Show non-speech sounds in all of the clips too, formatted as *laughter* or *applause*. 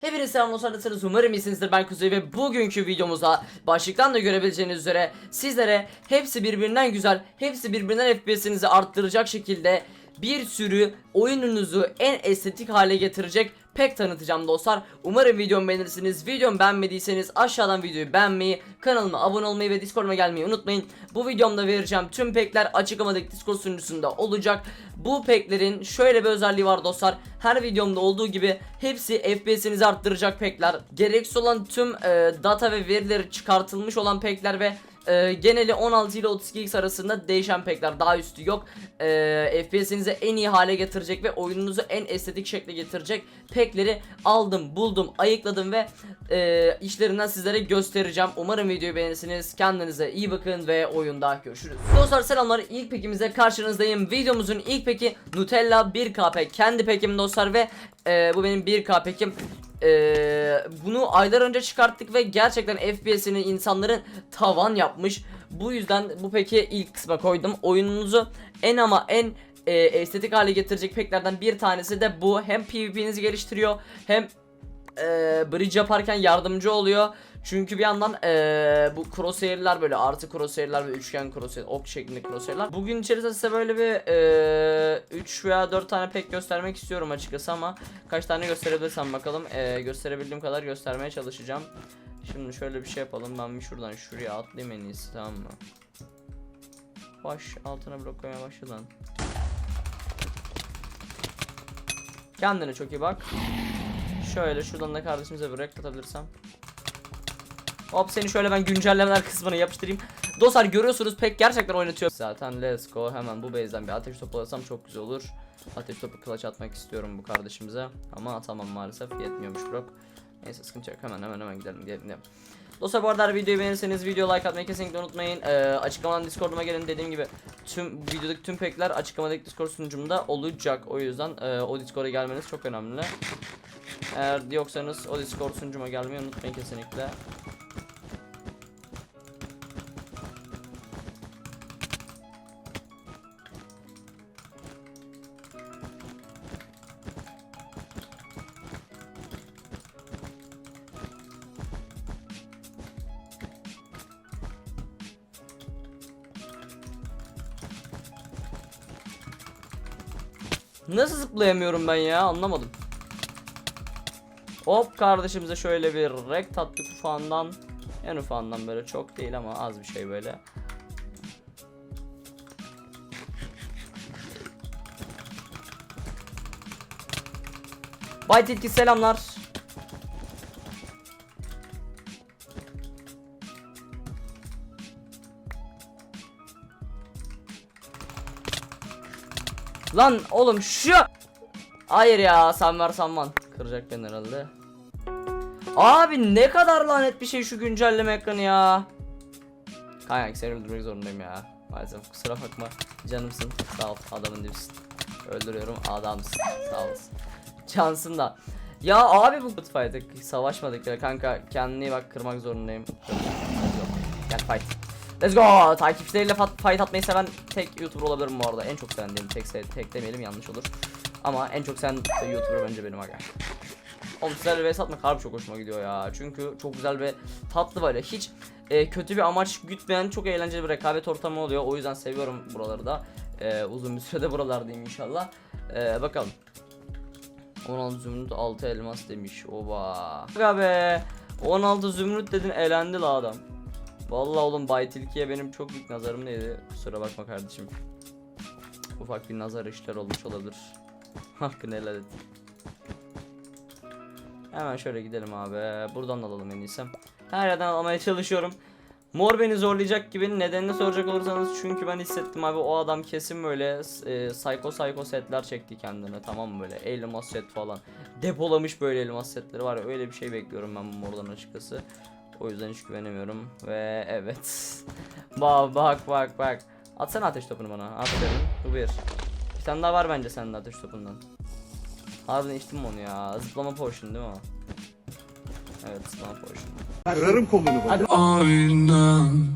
Hepinize selam dostlar nasılsınız? Umarım iyisinizdir. Ben Kuzey ve bugünkü videomuzda başlıktan da görebileceğiniz üzere sizlere hepsi birbirinden güzel hepsi birbirinden FPS'inizi arttıracak şekilde bir sürü oyununuzu en estetik hale getirecek pek tanıtacağım dostlar. Umarım videomu beğenirsiniz. Videomu beğenmediyseniz aşağıdan videoyu beğenmeyi, kanalıma abone olmayı ve Discord'uma gelmeyi unutmayın. Bu videomda vereceğim tüm pekler açıklamadaki Discord sunucusunda olacak. Bu peklerin şöyle bir özelliği var dostlar. Her videomda olduğu gibi hepsi FPS'inizi arttıracak pekler. Gereksiz olan tüm e, data ve verileri çıkartılmış olan pekler ve e, geneli 16 ile 32x arasında değişen pekler daha üstü yok. E, FPS'inizi en iyi hale getirecek ve oyununuzu en estetik şekle getirecek pekleri aldım, buldum, ayıkladım ve e, işlerinden sizlere göstereceğim. Umarım videoyu beğenirsiniz. Kendinize iyi bakın ve oyunda görüşürüz. Dostlar selamlar. İlk pekimizle karşınızdayım. Videomuzun ilk peki Nutella 1K pek. Kendi pekim dostlar ve e, bu benim 1K pekim. Ee, bunu aylar önce çıkarttık ve gerçekten FPS'ini insanların tavan yapmış. Bu yüzden bu peki ilk kısma koydum. Oyununuzu en ama en e, estetik hale getirecek peklerden bir tanesi de bu. Hem PvP'nizi geliştiriyor hem e, bridge yaparken yardımcı oluyor. Çünkü bir yandan e, bu crosshair'ler böyle artı crosshair'ler ve üçgen crosshair, ok şeklinde crosshair'ler. Bugün içerisinde size böyle bir e, 3 veya 4 tane pek göstermek istiyorum açıkçası ama kaç tane gösterebilirsem bakalım. E, gösterebildiğim kadar göstermeye çalışacağım. Şimdi şöyle bir şey yapalım. Ben bir şuradan şuraya atlayayım en iyisi tamam mı? Baş altına blok koymaya başladı lan. Kendine çok iyi bak. Şöyle şuradan da kardeşimize bir renk atabilirsem. Hop seni şöyle ben güncellemeler kısmına yapıştırayım. Dostlar görüyorsunuz pek gerçekten oynatıyor. Zaten let's go hemen bu base'den bir ateş topu alırsam çok güzel olur. Ateş topu clutch atmak istiyorum bu kardeşimize. Ama atamam maalesef yetmiyormuş Brock. Neyse sıkıntı yok hemen hemen hemen gidelim gidelim. gidelim. Dostlar bu arada videoyu beğenirseniz video like atmayı kesinlikle unutmayın. Ee, açıklamadan Discord'uma gelin dediğim gibi tüm videodaki tüm pekler açıklamadaki Discord sunucumda olacak. O yüzden e, o Discord'a gelmeniz çok önemli. Eğer yoksanız o Discord sunucuma gelmeyi unutmayın kesinlikle. Nasıl zıplayamıyorum ben ya anlamadım. Hop kardeşimize şöyle bir rek tattık ufağından. En ufağından böyle çok değil ama az bir şey böyle. Bay Tilki selamlar. Lan oğlum şu. Hayır ya sen var sanman Kıracak beni herhalde. Abi ne kadar lanet bir şey şu güncelleme ekranı ya. Kanka seni öldürmek zorundayım ya. Maalesef kusura bakma. Canımsın. Sağ ol adamın dibisin. Öldürüyorum adamsın. Sağ olasın. Cansın da. Ya abi bu good fight'ı savaşmadık ya. Kanka kendine iyi bak kırmak zorundayım. Gel fight Let's go. Takipçileriyle fight atmayı seven tek YouTuber olabilirim bu arada. En çok seven diyelim. Tek, tek demeyelim yanlış olur. Ama en çok seven YouTuber bence benim aga. Oğlum sizlerle vs atmak harbi çok hoşuma gidiyor ya. Çünkü çok güzel ve tatlı böyle. Hiç e, kötü bir amaç gütmeyen çok eğlenceli bir rekabet ortamı oluyor. O yüzden seviyorum buraları da. E, uzun bir sürede buralardayım inşallah. E, bakalım. 16 zümrüt 6 elmas demiş. Oba. Aga be. 16 zümrüt dedin elendi la adam. Vallahi oğlum Bay Tilki'ye benim çok büyük nazarım neydi? Kusura bakma kardeşim. Ufak bir nazar işler olmuş olabilir. *laughs* Hakkını helal et. Hemen şöyle gidelim abi. Buradan alalım en iyisi. Her yerden almaya çalışıyorum. Mor beni zorlayacak gibi nedenini soracak olursanız çünkü ben hissettim abi o adam kesin böyle e, psycho psycho setler çekti kendine tamam mı böyle elmas set falan depolamış böyle elmas setleri var ya öyle bir şey bekliyorum ben mordan açıkçası. O yüzden hiç güvenemiyorum. Ve evet. *laughs* bak bak bak bak. Atsana ateş topunu bana. Aferin. Bu bir. Bir tane daha var bence sende ateş topundan. Harbiden içtim mi onu ya? Zıplama potion değil mi o? Evet zıplama potion. Kırarım kolunu bak. Aynen.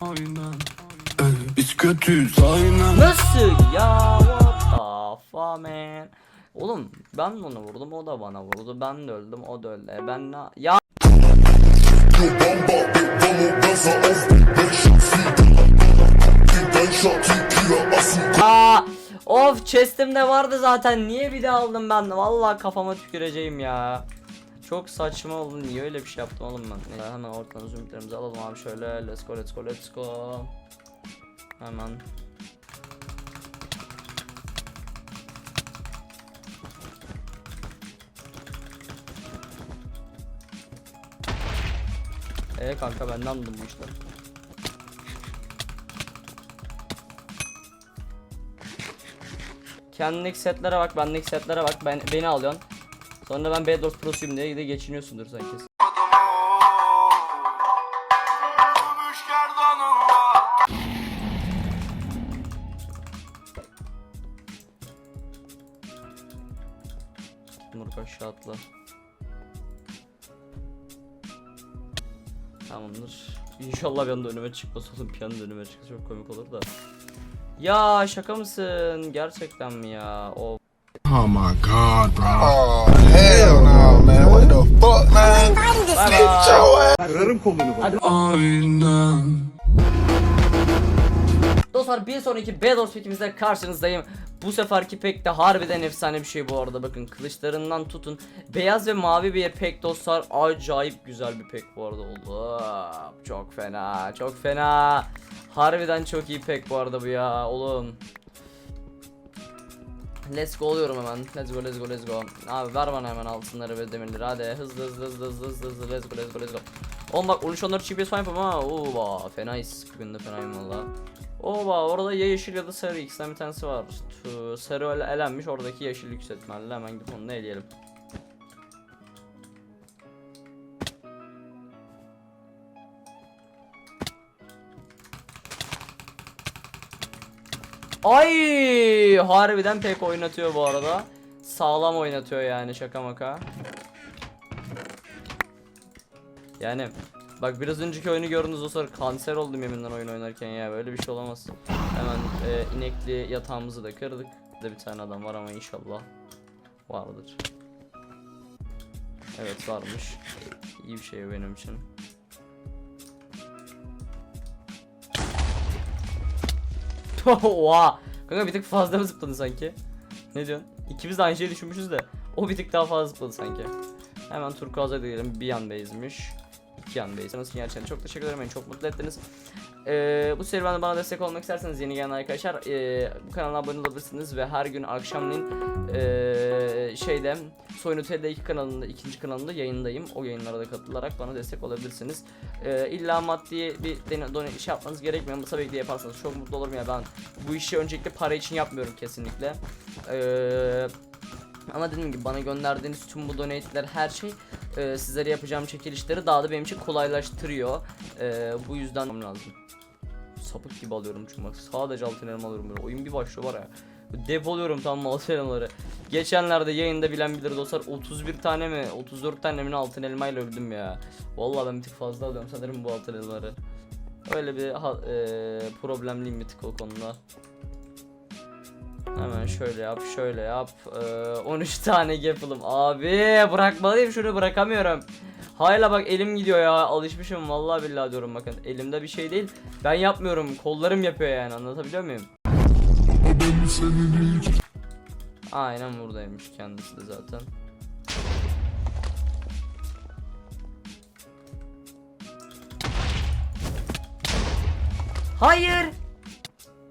Aynen. Biz kötüyüz aynen. Nasıl ya? What the fuck man? Oğlum ben onu vurdum o da bana vurdu. Ben de öldüm o da öldü. E ben ne? Ya Aa, of chestimde vardı zaten. Niye bir de aldım ben? Vallahi kafama tüküreceğim ya. Çok saçma oldu. Niye öyle bir şey yaptım oğlum ben? Neyse, hemen ortadan zümrütlerimizi alalım abi şöyle. Let's go, let's go, let's go. Hemen. Ee kanka benden aldım bu işler. Kendindeki setlere bak, bendeki setlere bak. Ben beni alıyorsun. Sonra ben B4 Pro'suyum diye de geçiniyorsundur sanki. Muruk aşağı atla. Tamamdır. İnşallah bir anda önüme çıkmaz oğlum. Bir anda önüme çıksa çok komik olur da. Ya şaka mısın? Gerçekten mi ya? O Oh my god, bro. Oh hell no, man! What the fuck, man? Bye. your ass. Aynen. Dostlar bir sonraki Bedwars pikimizde karşınızdayım. Bu seferki pek de harbiden efsane bir şey bu arada bakın kılıçlarından tutun. Beyaz ve mavi bir pek dostlar acayip güzel bir pek bu arada oldu. Çok fena çok fena. Harbiden çok iyi pek bu arada bu ya oğlum. Let's go oluyorum hemen. Let's go let's go let's go. Abi ver bana hemen altınları ve demirleri hadi hızlı hızlı hızlı hızlı hızlı hızlı let's go let's go let's go. Oğlum bak 13 14 GPS falan yapalım ha. Oo fenayız. Bugün de fenayım valla. Oba orada ya yeşil ya da sarı ikisinden bir tanesi var. Sarı elenmiş oradaki yeşil yükseltmeli hemen gidip onu eleyelim. Ay harbiden pek oynatıyor bu arada. Sağlam oynatıyor yani şaka maka. Yani bak biraz önceki oyunu gördünüz o sonra kanser oldum yeminle oyun oynarken ya böyle bir şey olamaz. Hemen e, inekli yatağımızı da kırdık. Burada bir tane adam var ama inşallah vardır. Evet varmış. İyi bir şey benim için. *laughs* Oha! Kanka bir tık fazla mı zıpladı sanki? Ne diyorsun? İkimiz de aynı şeyi düşünmüşüz de o bir tık daha fazla zıpladı sanki. Hemen turkuaz'a diyelim. Bir yan yan base. Nasıl gerçekten çok teşekkür ederim. Beni çok mutlu ettiniz. Ee, bu serüvende bana destek olmak isterseniz yeni gelen arkadaşlar ee, bu kanala abone olabilirsiniz ve her gün akşamleyin ee, şeyde Soyun Otel'de iki kanalında ikinci kanalında yayındayım. O yayınlara da katılarak bana destek olabilirsiniz. Ee, illa maddi bir done şey yapmanız gerekmiyor ama tabii ki yaparsanız çok mutlu olurum ya ben bu işi öncelikle para için yapmıyorum kesinlikle. Ee, ama dediğim gibi bana gönderdiğiniz tüm bu donate'ler her şey e, sizlere yapacağım çekilişleri daha da benim için kolaylaştırıyor. E, bu yüzden lazım. Sapık gibi alıyorum çünkü bak sadece altın elma alıyorum böyle. Oyun bir başlıyor var ya. Depoluyorum tam altın elmaları. Geçenlerde yayında bilen bilir dostlar 31 tane mi 34 tane mi altın elmayla öldüm ya. Vallahi ben bir tık fazla alıyorum sanırım bu altın elmaları. Öyle bir ha, e, problemliyim bir tık o konuda. Hemen şöyle yap, şöyle yap. Ee, 13 *laughs* tane yapalım. Abi bırakmalıyım şunu bırakamıyorum. Hayla bak elim gidiyor ya. Alışmışım vallahi billahi diyorum bakın. Elimde bir şey değil. Ben yapmıyorum. Kollarım yapıyor yani. Anlatabiliyor muyum? Aynen buradaymış kendisi de zaten. Hayır.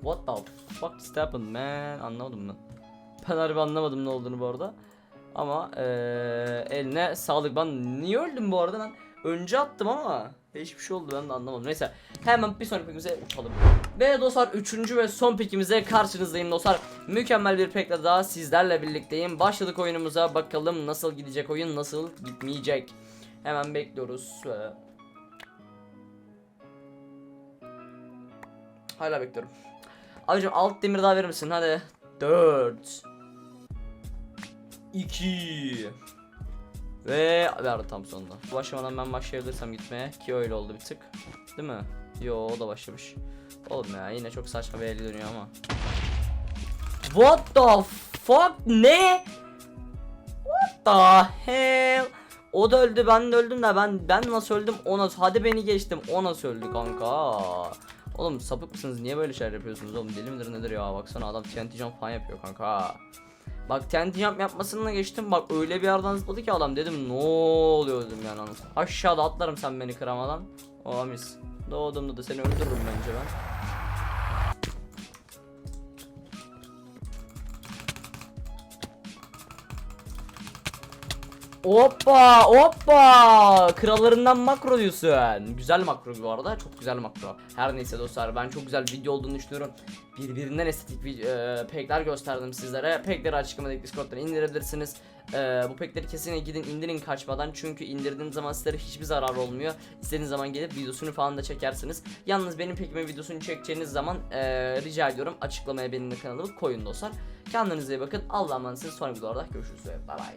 What the fuck happened man? Anlamadım ben. Ben harbi anlamadım ne olduğunu bu arada. Ama eee eline sağlık. Ben niye öldüm bu arada ben? Önce attım ama hiçbir şey oldu ben de anlamadım. Neyse hemen bir sonraki pikimize uçalım. Ve dostlar üçüncü ve son pikimize karşınızdayım dostlar. Mükemmel bir pekle daha sizlerle birlikteyim. Başladık oyunumuza bakalım nasıl gidecek oyun nasıl gitmeyecek. Hemen bekliyoruz. Ee, Hala bekliyorum. Abicim alt demir daha verir misin? Hadi. 4 2 Ve ver tam sonunda. Başlamadan ben başlayabilirsem gitmeye ki öyle oldu bir tık. Değil mi? Yo o da başlamış. Oğlum ya yine çok saçma bir el dönüyor ama. What the fuck ne? the hell? O da öldü ben de öldüm de ben ben nasıl öldüm o nasıl hadi beni geçtim o nasıl öldü kanka Oğlum sapık mısınız? Niye böyle şeyler yapıyorsunuz oğlum? Deli midir nedir ya? Baksana adam TNT jump falan yapıyor kanka Bak TNT jump yapmasını geçtim. Bak öyle bir yerden zıpladı ki adam. Dedim ne oluyor? dedim yani. Aşağıda atlarım sen beni kıramadan. O mis. Doğduğumda da seni öldürürüm bence ben Hoppa hoppa. Krallarından makro diyorsun. Güzel makro bu arada çok güzel makro. Her neyse dostlar ben çok güzel video olduğunu düşünüyorum. Birbirinden estetik vid- e, pekler gösterdim sizlere. Pekleri açıklamadaki discord'dan indirebilirsiniz. E, Bu pekleri kesinlikle gidin indirin kaçmadan. Çünkü indirdiğiniz zaman sizlere hiçbir zarar olmuyor. İstediğiniz zaman gelip videosunu falan da çekersiniz. Yalnız benim pekimin videosunu çekeceğiniz zaman e, rica ediyorum açıklamaya benim kanalımı koyun dostlar. Kendinize iyi bakın. Allah'a emanetsiniz. Sonra videolarda görüşürüz. Bay bay